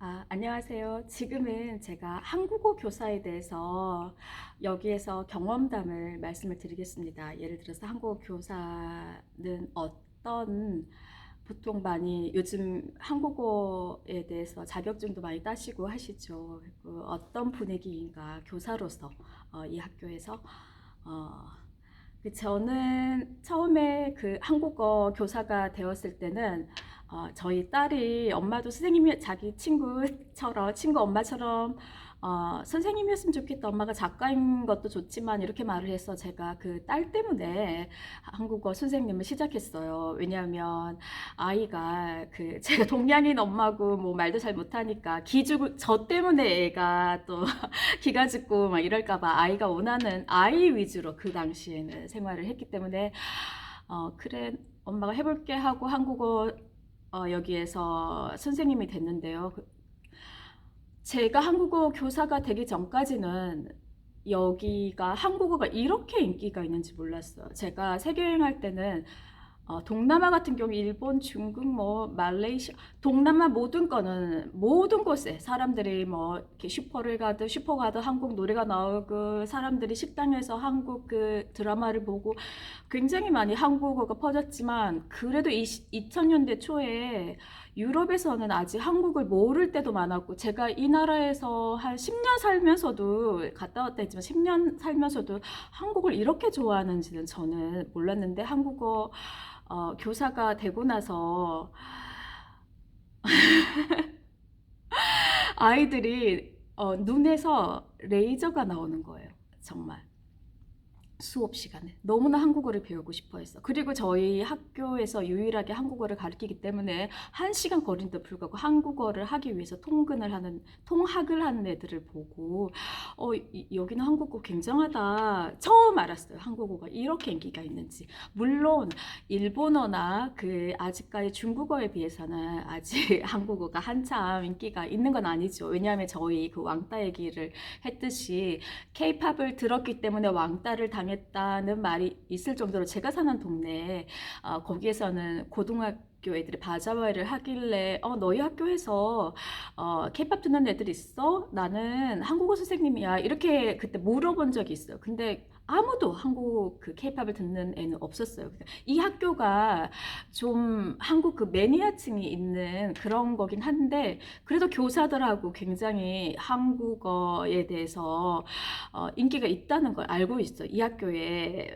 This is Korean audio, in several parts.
아, 안녕하세요. 지금은 제가 한국어 교사에 대해서 여기에서 경험담을 말씀을 드리겠습니다. 예를 들어서 한국어 교사는 어떤 보통 많이 요즘 한국어에 대해서 자격증도 많이 따시고 하시죠. 어떤 분위기인가 교사로서 어, 이 학교에서 어, 그 저는 처음에 그 한국어 교사가 되었을 때는 어, 저희 딸이 엄마도 선생님이 자기 친구처럼 친구 엄마처럼 어, 선생님이었으면 좋겠다. 엄마가 작가인 것도 좋지만 이렇게 말을 해서 제가 그 딸 때문에 한국어 선생님을 시작했어요. 왜냐하면 아이가 그 제가 동양인 엄마고 뭐 말도 잘 못하니까 기죽 저 때문에 애가 또 기가 죽고 막 이럴까 봐 아이가 원하는 아이 위주로 그 당시에는 생활을 했기 때문에 어 그래 엄마가 해볼게 하고 한국어 어, 여기에서 선생님이 됐는데요. 그- 제가 한국어 교사가 되기 전까지는 여기가 한국어가 이렇게 인기가 있는지 몰랐어요. 제가 세계 여행할 때는 어, 동남아 같은 경우 일본, 중국, 뭐 말레이시아, 동남아 모든 거는 모든 곳에 사람들이 뭐 이렇게 슈퍼를 가도 슈퍼 가도 한국 노래가 나오고 사람들이 식당에서 한국 그 드라마를 보고 굉장히 많이 한국어가 퍼졌지만 그래도 이 2000년대 초에 유럽에서는 아직 한국을 모를 때도 많았고 제가 이 나라에서 한 10년 살면서도 갔다 왔다 했지만 10년 살면서도 한국을 이렇게 좋아하는지는 저는 몰랐는데 한국어 어, 교사가 되고 나서 아이들이 어, 눈에서 레이저가 나오는 거예요. 정말. 수업 시간에 너무나 한국어를 배우고 싶어 했어. 그리고 저희 학교에서 유일하게 한국어를 가르치기 때문에 한 시간 거리인데도 불구하고 한국어를 하기 위해서 통근을 하는 통학을 하는 애들을 보고 어 이- 여기는 한국어 굉장하다. 처음 알았어요. 한국어가 이렇게 인기가 있는지. 물론 일본어나 그 아직까지 중국어에 비해서는 아직 한국어가 한참 인기가 있는 건 아니죠. 왜냐하면 저희 그 왕따 얘기를 했듯이 케이팝을 들었기 때문에 왕따를 당 했다는 말이 있을 정도로 제가 사는 동네에 어, 거기에서는 고등학교 애들이 바자회를 하길래 어 너희 학교에서 어 케이팝 듣는 애들 있어? 나는 한국어 선생님이야 이렇게 그때 물어본 적이 있어요. 근데 아무도 한국 그 케이팝을 듣는 애는 없었어요. 이 학교가 좀 한국 그 매니아층이 있는 그런 거긴 한데 그래도 교사들하고 굉장히 한국어에 대해서 어, 인기가 있다는 걸 알고 있어요. 이 학교에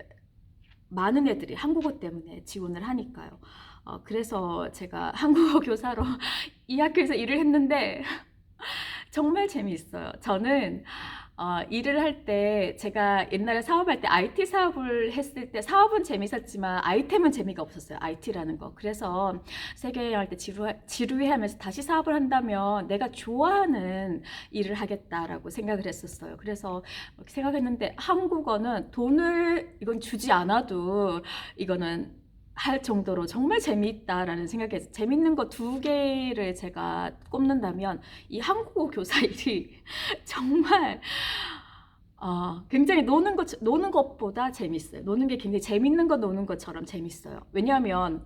많은 애들이 한국어 때문에 지원을 하니까요. 어, 그래서 제가 한국어 교사로 이 학교에서 일을 했는데 정말 재미있어요. 저는 어, 일을 할 때 제가 옛날에 사업할 때 IT 사업을 했을 때 사업은 재밌었지만 아이템은 재미가 없었어요. IT라는 거. 그래서 세계 여행 할 때 지루해, 지루해하면서 다시 사업을 한다면 내가 좋아하는 일을 하겠다라고 생각을 했었어요. 그래서 생각했는데 한국어는 돈을 이건 주지 않아도 이거는 할 정도로 정말 재미있다라는 생각에서 재밌는 거 두 개를 제가 꼽는다면 이 한국어 교사 일이 정말 어, 굉장히 노는 것 노는 것보다 재밌어요. 노는 게 굉장히 재밌는 거 노는 것처럼 재밌어요. 왜냐하면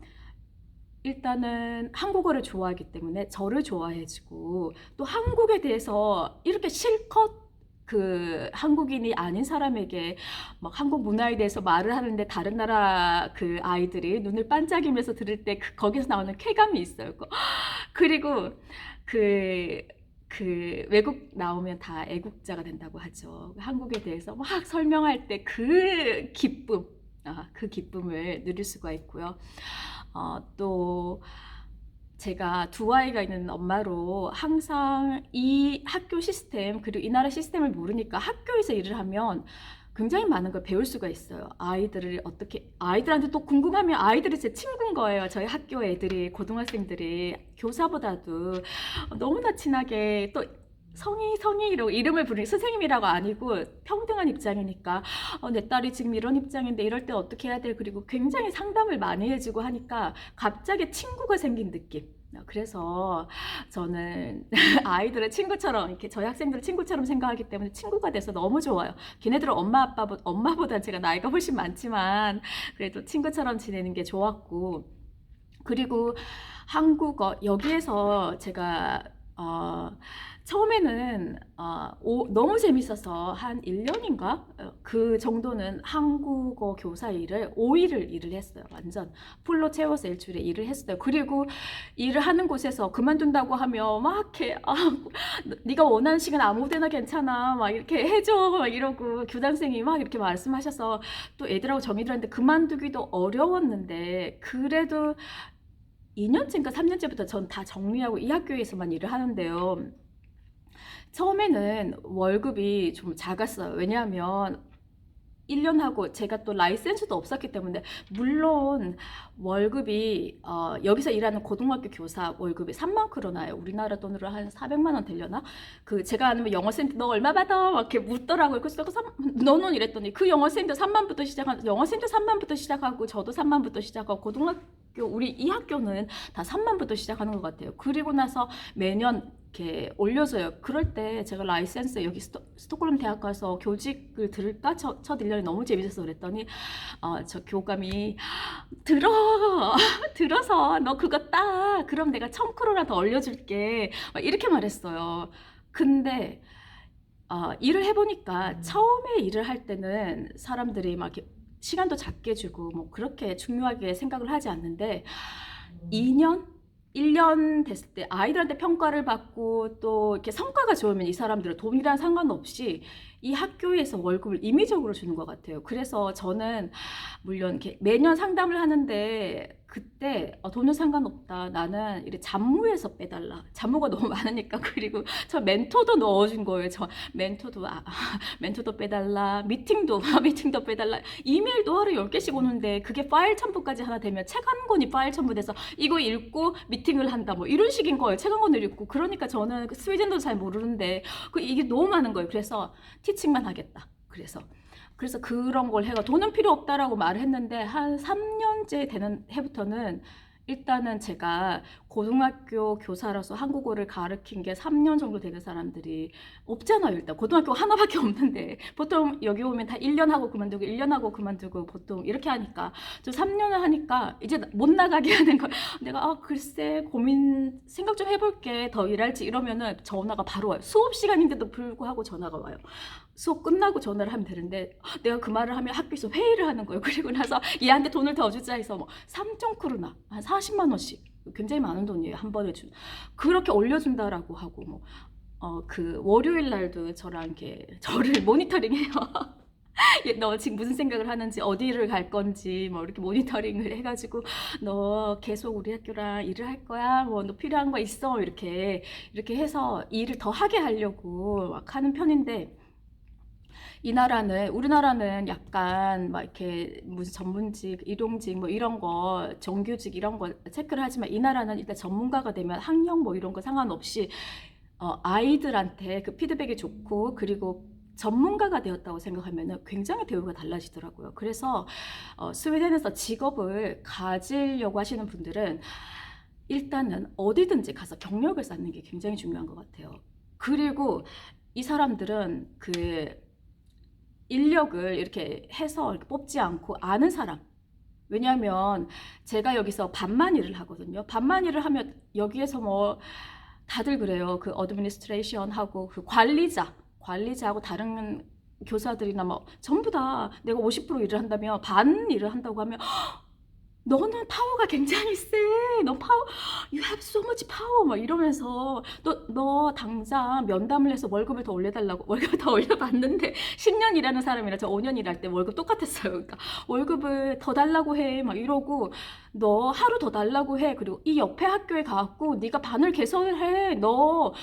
일단은 한국어를 좋아하기 때문에 저를 좋아해주고 또 한국에 대해서 이렇게 실컷 그 한국인이 아닌 사람에게 막 한국 문화에 대해서 말을 하는데 다른 나라 그 아이들이 눈을 반짝이면서 들을 때 그 거기서 나오는 쾌감이 있어요. 그- 그리고 그, 그 외국 나오면 다 애국자가 된다고 하죠. 한국에 대해서 막 설명할 때 그 기쁨, 아, 그 기쁨을 누릴 수가 있고요. 어, 또 제가 두 아이가 있는 엄마로 항상 이 학교 시스템 그리고 이 나라 시스템을 모르니까 학교에서 일을 하면 굉장히 많은 걸 배울 수가 있어요. 아이들을 어떻게 아이들한테 또 궁금하면 아이들이 제 친구인 거예요. 저희 학교 애들이 고등학생들이 교사보다도 너무나 친하게 또 성희 성희 이라고 이름을 부르니 선생님이라고 아니고 평등한 입장이니까 어, 내 딸이 지금 이런 입장인데 이럴 때 어떻게 해야 돼? 그리고 굉장히 상담을 많이 해주고 하니까 갑자기 친구가 생긴 느낌. 어, 그래서 저는 아이들을 친구처럼 이렇게 저희 학생들을 친구처럼 생각하기 때문에 친구가 돼서 너무 좋아요. 걔네들은 엄마 아빠보다 엄마보다 제가 나이가 훨씬 많지만 그래도 친구처럼 지내는 게 좋았고 그리고 한국어 여기에서 제가 어, 처음에는 어, 오- 너무 재밌어서 한 1년인가 그 정도는 한국어 교사 일을 5일을 일을 했어요. 완전 풀로 채워서 일주일에 일을 했어요. 그리고 일을 하는 곳에서 그만둔다고 하면 막 이렇게 아, 네가 원하는 시간 아무데나 괜찮아 막 이렇게 해줘 막 이러고 교장선생님이 막 이렇게 말씀하셔서 또 애들하고 정의들한테 그만두기도 어려웠는데 그래도 2년째인가 3년째부터 전 다 정리하고 이 학교에서만 일을 하는데요. 처음에는 월급이 좀 작았어요. 왜냐하면 1년 하고 제가 또 라이센스도 없었기 때문에 물론 월급이 어, 여기서 일하는 고등학교 교사 월급이 3만 크로나요. 우리나라 돈으로 한 400만 원 되려나? 그 제가 아는 영어 쌤한테 너 얼마 받아? 막 이렇게 묻더라고요. 그래서 3, 너는 이랬더니 그 영어 쌤도 3만부터 시작한 영어 쌤도 3만부터 시작하고 저도 3만부터 시작하고 고등학교 우리 이 학교는 다 3만부터 시작하는 것 같아요. 그리고 나서 매년 이렇게 올려줘요. 그럴 때 제가 라이센스 여기 스토, 스톡홀름 대학 가서 교직을 들을까 첫, 첫 1년이 너무 재밌어서 그랬더니 어, 저 교감이 들어 들어서 너 그거 따 그럼 내가 청크로라 더 올려줄게 막 이렇게 말했어요. 근데 어, 일을 해보니까 처음에 일을 할 때는 사람들이 막 이렇게 시간도 작게 주고 뭐 그렇게 중요하게 생각을 하지 않는데 2년 1년 됐을 때 아이들한테 평가를 받고 또 이렇게 성과가 좋으면 이 사람들은 돈이랑 상관없이 이 학교에서 월급을 임의적으로 주는 것 같아요. 그래서 저는 물론 매년 상담을 하는데 그때 어, 돈은 상관없다. 나는 이렇게 잡무에서 빼달라. 잡무가 너무 많으니까 그리고 저 멘토도 넣어준 거예요. 저 멘토도 아, 멘토도 빼달라. 미팅도 미팅도 빼달라. 이메일도 하루 10개씩 오는데 그게 파일 첨부까지 하나 되면 책 한 권이 파일 첨부돼서 이거 읽고 미팅을 한다 뭐 이런 식인 거예요. 책 한 권을 읽고 그러니까 저는 그 스웨덴도 잘 모르는데 그 이게 너무 많은 거예요. 그래서 티칭만 하겠다. 그래서 그래서 그런 걸 해가 돈은 필요 없다라고 말을 했는데 한 3년째 되는 해부터는 일단은 제가 고등학교 교사로서 한국어를 가르친 게 3년 정도 되는 사람들이 없잖아요. 일단 고등학교 하나밖에 없는데 보통 여기 오면 다 1년 하고 그만두고 1년 하고 그만두고 보통 이렇게 하니까 저 3년을 하니까 이제 못 나가게 하는 거. 내가 아 글쎄 고민 생각 좀 해볼게 더 일할지 이러면은 전화가 바로 와요. 수업 시간인데도 불구하고 전화가 와요. 수업 끝나고 전화를 하면 되는데 내가 그 말을 하면 학교에서 회의를 하는 거예요. 그리고 나서 얘한테 돈을 더 주자 해서 뭐 3종 크루나 한 40만 원씩 굉장히 많은 돈이에요. 한 번에 준 그렇게 올려준다라고 하고 뭐 어 그 월요일 날도 저랑 이렇게 저를 모니터링해요. 얘, 너 지금 무슨 생각을 하는지 어디를 갈 건지 뭐 이렇게 모니터링을 해가지고 너 계속 우리 학교랑 일을 할 거야 뭐 너 필요한 거 있어 이렇게 이렇게 해서 일을 더 하게 하려고 막 하는 편인데 이 나라는 우리나라는 약간 막 이렇게 무슨 전문직, 일용직 뭐 이런 거 정규직 이런 거 체크를 하지만 이 나라는 일단 전문가가 되면 학력 뭐 이런 거 상관없이 어, 아이들한테 그 피드백이 좋고 그리고 전문가가 되었다고 생각하면 굉장히 대우가 달라지더라고요. 그래서 어, 스웨덴에서 직업을 가지려고 하시는 분들은 일단은 어디든지 가서 경력을 쌓는 게 굉장히 중요한 것 같아요. 그리고 이 사람들은 그 인력을 이렇게 해서 이렇게 뽑지 않고 아는 사람. 왜냐하면 제가 여기서 반만 일을 하거든요. 반만 일을 하면 여기에서 뭐 다들 그래요. 그 어드미니스트레이션 하고 그 관리자, 관리자하고 다른 교사들이나 뭐 전부 다 내가 50% 일을 한다면 반 일을 한다고 하면 너는 파워가 굉장히 세. 너 파워, you have so much power. 막 이러면서 너, 너 당장 면담을 해서 월급을 더 올려달라고 월급을 더 올려봤는데 10년 일하는 사람이랑 저 5년 일할 때 월급 똑같았어요. 그러니까 월급을 더 달라고 해. 막 이러고 너 하루 더 달라고 해. 그리고 이 옆에 학교에 가갖고 네가 반을 개선을 해. 너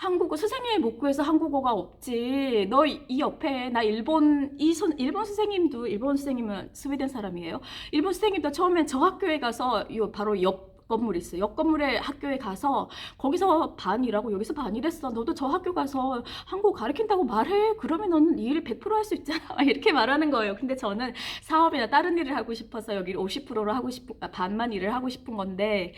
한국어 선생님이 못 구해서 한국어가 없지. 너 이 옆에 나 일본 이 선 일본 선생님도 일본 선생님은 스웨덴 사람이에요. 일본 선생님도 처음엔 저 학교에 가서 요 바로 옆 건물 있어요. 옆 건물에 학교에 가서 거기서 반 일하고 여기서 반 일했어. 너도 저 학교 가서 한국어 가르친다고 말해. 그러면 너는 이 일을 100%할 수 있잖아. 이렇게 말하는 거예요. 근데 저는 사업이나 다른 일을 하고 싶어서 여기 50%로 하고 싶은 아, 반만 일을 하고 싶은 건데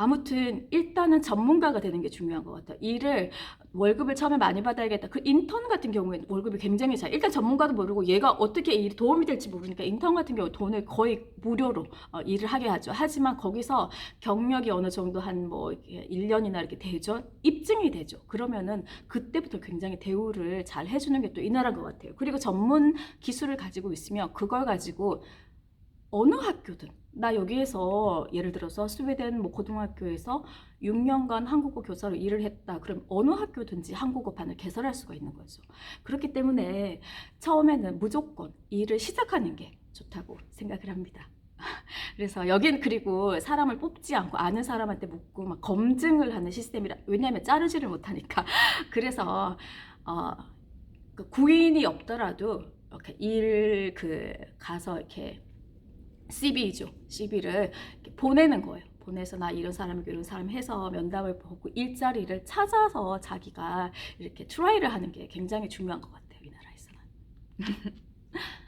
아무튼 일단은 전문가가 되는 게 중요한 것 같아요. 일을 월급을 처음에 많이 받아야겠다. 그 인턴 같은 경우에는 월급이 굉장히 잘. 일단 전문가도 모르고 얘가 어떻게 일이 도움이 될지 모르니까 인턴 같은 경우 돈을 거의 무료로 어, 일을 하게 하죠. 하지만 거기서 경력이 어느 정도 한 뭐 1년이나 이렇게 되죠. 입증이 되죠. 그러면은 그때부터 굉장히 대우를 잘 해주는 게 또 이 나라인 것 같아요. 그리고 전문 기술을 가지고 있으면 그걸 가지고 어느 학교든 나 여기에서 예를 들어서 스웨덴 뭐 고등학교에서 6년간 한국어 교사로 일을 했다. 그럼 어느 학교든지 한국어반을 개설할 수가 있는 거죠. 그렇기 때문에 처음에는 무조건 일을 시작하는 게 좋다고 생각을 합니다. 그래서 여긴 그리고 사람을 뽑지 않고 아는 사람한테 묻고 막 검증을 하는 시스템이라 왜냐하면 자르지를 못하니까 그래서 어, 그 구인이 없더라도 이렇게 일 그 가서 이렇게 CV죠. CV를 보내는 거예요. 보내서 나 이런 사람이고 이런 사람 해서 면담을 보고 일자리를 찾아서 자기가 이렇게 트라이를 하는 게 굉장히 중요한 것 같아요. 이 나라에서는.